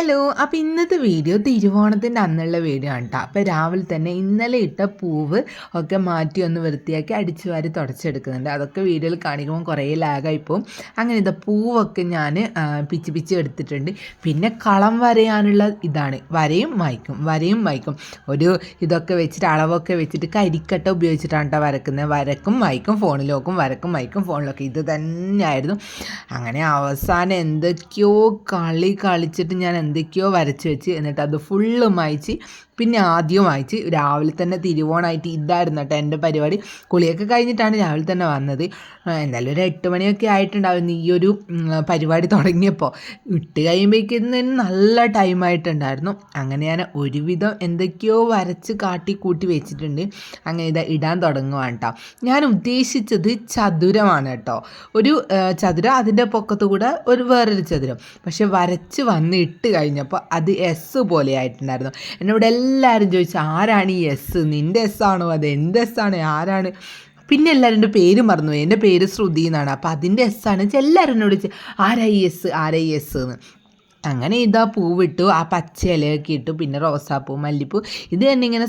Hello അപ്പോൾ ഇന്നത്തെ video തിരുവോണത്തിന്റെ അന്നുള്ള വീഡിയോ ആണ് കേട്ടോ അപ്പോൾ രാവിലെ തന്നെ ഇന്നലെ ഇട്ട പൂവ് ഒക്കെ മാറ്റി ഒന്ന് വൃത്തിയാക്കി അടിച്ചു വാരി തുടച്ചെടുക്കുന്നുണ്ട്. അതൊക്കെ വീഡിയോയിൽ കാണിക്കുമ്പോൾ കുറേ ലാഗായി പോകും അങ്ങനെ ഇതാ പൂവൊക്കെ ഞാൻ പിച്ച് പിച്ച് എടുത്തിട്ടുണ്ട്. പിന്നെ കളം വരയാനുള്ള ഇതാണ്. വരയും വായിക്കും വരയും വായിക്കും ഒരു ഇതൊക്കെ വെച്ചിട്ട് അളവൊക്കെ വെച്ചിട്ട് കരിക്കട്ട ഉപയോഗിച്ചിട്ടാണ് കേട്ടോ വരക്കുന്നത്. വരക്കും വായിക്കും ഫോണിലോക്കും വരക്കും വായിക്കും ഫോണിലൊക്കെ. ഇത് തന്നെയായിരുന്നു. അങ്ങനെ അവസാനം എന്തൊക്കെയോ കളി കളിച്ചിട്ട് ഞാൻ എന്തൊക്കെയോ വരച്ച് വെച്ച് എന്നിട്ട് അത് ഫുള്ള് മായ്ച്ച് പിന്നെ ആദ്യം വായിച്ച് രാവിലെ തന്നെ തിരുവോണമായിട്ട് ഇതായിരുന്നു കേട്ടോ എന്റെ പരിപാടി. കുളിയൊക്കെ കഴിഞ്ഞിട്ടാണ് രാവിലെ തന്നെ വന്നത്. എന്തായാലും ഒരു എട്ട് മണിയൊക്കെ ആയിട്ടുണ്ടായിരുന്നു ഈ ഒരു പരിപാടി തുടങ്ങിയപ്പോൾ ഇട്ട് കഴിയുമ്പോഴേക്കും നല്ല ടൈമായിട്ടുണ്ടായിരുന്നു അങ്ങനെ ഞാൻ ഒരുവിധം എന്തൊക്കെയോ വരച്ച് കാട്ടി കൂട്ടി വെച്ചിട്ടുണ്ട്. അങ്ങനെ ഇതാ ഇടാൻ തുടങ്ങുവാണ് കേട്ടോ ഞാൻ ഉദ്ദേശിച്ചത് ചതുരമാണ് കേട്ടോ. ഒരു ചതുരം അതിന്റെ പൊക്കത്തു കൂടെ ഒരു വേറൊരു ചതുരം. പക്ഷെ വരച്ച് വന്ന് ഇട്ട് കഴിഞ്ഞപ്പോൾ അത് എസ് പോലെ ആയിട്ടുണ്ടായിരുന്നു. എന്നോട് എല്ലാവരും ചോദിച്ചു ആരാണ് ഈ എസ് നിന്റെ എസ് ആണോ? അത് എന്റെ എസ് ആണ്? ആരാണ്? പിന്നെ എല്ലാവരും എന്റെ പേര് മറന്നു. എന്റെ പേര് ശ്രുതി എന്നാണ്. അപ്പോൾ അതിന്റെ എസ് ആണ്. എല്ലാവരും എന്നോട് ആരാ എസ് ആരാ എസ് എന്ന്. അങ്ങനെ ഇതാ പൂവിട്ടു ആ പച്ച ഇലയൊക്കെ ഇട്ടു പിന്നെ റോസാപ്പൂ മല്ലിപ്പൂ ഇത് തന്നെ ഇങ്ങനെ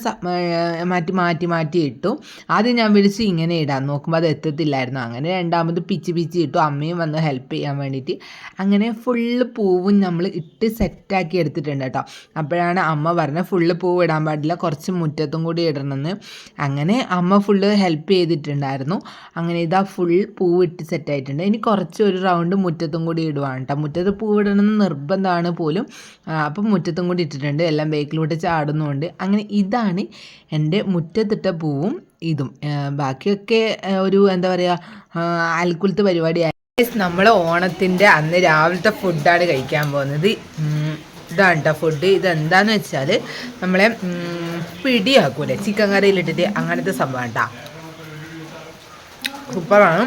മാറ്റി മാറ്റി മാറ്റി ഇട്ടു. ആദ്യം ഞാൻ വിളിച്ച് ഇങ്ങനെ ഇടാൻ നോക്കുമ്പോൾ അത് എത്തത്തില്ലായിരുന്നു. അങ്ങനെ രണ്ടാമത് പിച്ച് പിച്ച് ഇട്ടു. അമ്മയും വന്ന് ഹെൽപ്പ് ചെയ്യാൻ വേണ്ടിയിട്ട്. അങ്ങനെ ഫുള്ള് പൂവും നമ്മൾ ഇട്ട് സെറ്റാക്കി എടുത്തിട്ടുണ്ട് കേട്ടോ. അപ്പോഴാണ് അമ്മ പറഞ്ഞത് ഫുള്ള് പൂവ് ഇടാൻ പാടില്ല കുറച്ച് മുറ്റത്തും കൂടി ഇടണമെന്ന്. അങ്ങനെ അമ്മ ഫുള്ള് ഹെൽപ്പ് ചെയ്തിട്ടുണ്ടായിരുന്നു. അങ്ങനെ ഇതാ ഫുൾ പൂവ് ഇട്ട് സെറ്റായിട്ടുണ്ട് ഇനി കുറച്ച് ഒരു റൗണ്ട് മുറ്റത്തും കൂടി ഇടുവാണ് കേട്ടോ. മുറ്റത്ത് പൂവിടണമെന്ന് നിർബന്ധം എന്താണ് പോലും അപ്പം മുറ്റത്തും കൂടി ഇട്ടിട്ടുണ്ട് എല്ലാം ബേക്കിലോട്ട് ചാടുന്നുണ്ട്. അങ്ങനെ ഇതാണ് എന്റെ മുറ്റത്തിട്ട പൂവും ഇതും. ബാക്കിയൊക്കെ ഒരു എന്താ പറയുക അൽക്കുലത്ത് പരിപാടിയായി നമ്മൾ ഓണത്തിന്റെ അന്ന് രാവിലത്തെ ഫുഡാണ് കഴിക്കാൻ പോകുന്നത്. ഇതാണ് കേട്ടോ ഫുഡ്. ഇതെന്താന്ന് വെച്ചാൽ നമ്മളെ പിടിയാക്കൂലേ? ചിക്കൻ കറിയിലിട്ടിട്ട് അങ്ങനത്തെ സംഭവം കേട്ടോ സൂപ്പറാണ്.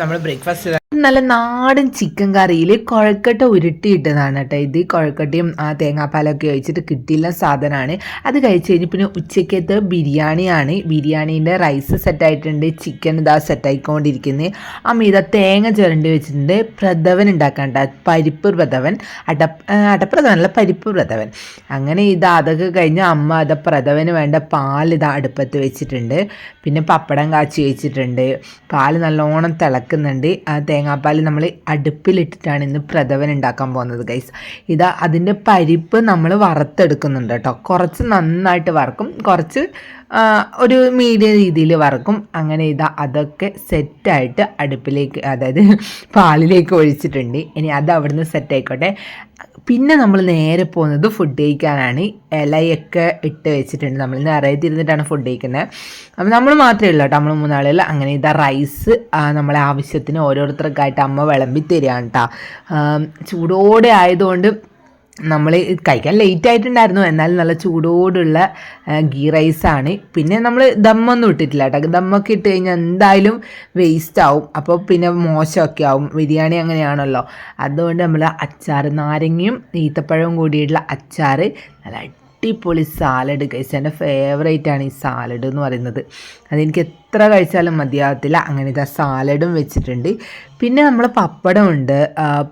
നമ്മൾ ബ്രേക്ക്ഫാസ്റ്റ് നല്ല നാടൻ ചിക്കൻ കറിയിൽ കുഴക്കട്ട ഉരുട്ടിയിട്ടതാണ് കേട്ടോ ഇത്. കുഴക്കട്ടയും ആ തേങ്ങാപ്പാലൊക്കെ ഒഴിച്ചിട്ട് കിട്ടിയുള്ള സാധനമാണ്. അത് കഴിച്ച് കഴിഞ്ഞ് പിന്നെ ഉച്ചക്കത്തെ ബിരിയാണിയാണ്. ബിരിയാണീന്റെ റൈസ് സെറ്റായിട്ടുണ്ട് ചിക്കൻ ഇതാ സെറ്റായിക്കൊണ്ടിരിക്കുന്നത് ഇതാ തേങ്ങ ചുരണ്ടി വെച്ചിട്ടുണ്ട്. പ്രഥവൻ ഉണ്ടാക്കാൻ പരിപ്പ് പ്രഥവൻ അട അടപ്രഥവനല്ല പരിപ്പ് പ്രഥവൻ. അങ്ങനെ ഇത് അതൊക്കെ കഴിഞ്ഞ് അമ്മ അത് പ്രഥവന് വേണ്ട പാൽ ഇതാ അടുപ്പത്ത് വെച്ചിട്ടുണ്ട്. പിന്നെ പപ്പടം കാച്ചി വെച്ചിട്ടുണ്ട്. പാൽ നല്ലോണം തിളക്കുന്നുണ്ട്. ആ തേങ്ങാപ്പാൽ നമ്മൾ അടുപ്പിലിട്ടിട്ടാണ് ഇന്ന് പ്രഥവൻ ഉണ്ടാക്കാൻ പോകുന്നത് ഗൈസ് ഇതാ അതിന്റെ പരിപ്പ് നമ്മൾ വറുത്തെടുക്കുന്നുണ്ട് കേട്ടോ. കുറച്ച് നന്നായിട്ട് വറക്കും. കുറച്ച് ഒരു മീഡിയം രീതിയിൽ വറക്കും. അങ്ങനെ ഇതാ അതൊക്കെ സെറ്റായിട്ട് അടുപ്പിലേക്ക് അതായത് പാലിലേക്ക് ഒഴിച്ചിട്ടുണ്ട്. ഇനി അത് അവിടുന്ന് സെറ്റായിക്കോട്ടെ. പിന്നെ നമ്മൾ നേരെ പോകുന്നത് ഫുഡ് കഴിക്കാനാണ്. ഇലയൊക്കെ ഇട്ട് വെച്ചിട്ടുണ്ട്. നമ്മൾ നിറയെ തിരുന്നിട്ടാണ് ഫുഡ് കഴിക്കുന്നത്. അപ്പം നമ്മൾ മാത്രമേ ഉള്ളൂ കേട്ടോ. നമ്മൾ മൂന്നാളുകൾ അങ്ങനെ ഇതാ റൈസ് നമ്മളെ ആവശ്യത്തിന് ഓരോരുത്തർക്കായിട്ട് അമ്മ വിളമ്പി തരികയാണ് കേട്ടോ. ചൂടോടെ ആയതുകൊണ്ട് നമ്മൾ കഴിക്കാൻ ലേറ്റ് ആയിട്ടുണ്ടായിരുന്നു. എന്നാലും നല്ല ചൂടോടുള്ള ഗീ റൈസാണ് പിന്നെ നമ്മൾ ദമ്മൊന്നും ഇട്ടിട്ടില്ല കേട്ടോ. ദമ്മൊക്കെ ഇട്ട് കഴിഞ്ഞാൽ എന്തായാലും വേസ്റ്റ് ആവും. അപ്പോൾ പിന്നെ മോശമൊക്കെ ആവും. ബിരിയാണി അങ്ങനെയാണല്ലോ. അതുകൊണ്ട് നമ്മൾ അച്ചാർ നാരങ്ങയും ഈത്തപ്പഴവും കൂടിയിട്ടുള്ള അച്ചാർ നല്ല അടിപൊളി സാലഡ് കഴിച്ച. എന്റെ ഫേവറേറ്റ് ആണ് ഈ സാലഡ് എന്ന് പറയുന്നത്. അതെനിക്ക് എത്ര കഴിച്ചാലും മതിയാകത്തില്ല അങ്ങനെ ഇതാ സാലഡും വെച്ചിട്ടുണ്ട്. പിന്നെ നമ്മൾ പപ്പടമുണ്ട്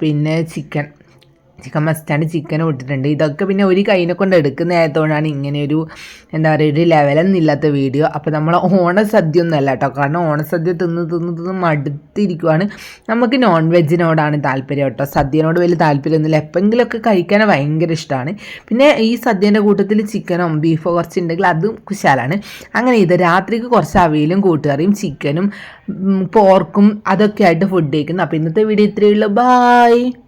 പിന്നെ ചിക്കൻ ചിക്കൻ മസ്റ്റാണ്ട് ചിക്കൻ ഇട്ടിട്ടുണ്ട്. ഇതൊക്കെ പിന്നെ ഒരു കൈനെ കൊണ്ട് എടുക്കുന്നതായതുകൊണ്ടാണ് ഇങ്ങനെ ഒരു എന്താ പറയുക ഒരു ലെവലൊന്നുമില്ലാത്ത വീഡിയോ അപ്പോൾ നമ്മൾ ഓണസദ്യ ഒന്നുമല്ല കേട്ടോ. കാരണം ഓണസദ്യ തിന്ന് തിന്ന് തിന്ന് മടുത്തിരിക്കുവാണ്. നമുക്ക് നോൺ വെജിനോടാണ് താല്പര്യം കേട്ടോ. സദ്യനോട് വലിയ താല്പര്യമൊന്നുമില്ല. എപ്പോഴെങ്കിലുമൊക്കെ കഴിക്കാൻ ഭയങ്കര ഇഷ്ടമാണ് പിന്നെ ഈ സദ്യന്റെ കൂട്ടത്തിൽ ചിക്കനോ ബീഫോ കുറച്ചുണ്ടെങ്കിൽ അതും കുശാലാണ്. അങ്ങനെ ഇത് രാത്രിക്ക് കുറച്ച് അവയിലും കൂട്ടുകറിയും ചിക്കനും പോർക്കും അതൊക്കെ ആയിട്ട് ഫുഡ് കഴിക്കുന്നു. അപ്പോൾ ഇന്നത്തെ വീഡിയോ ഇത്രയേ ഉള്ളൂ. ബായ്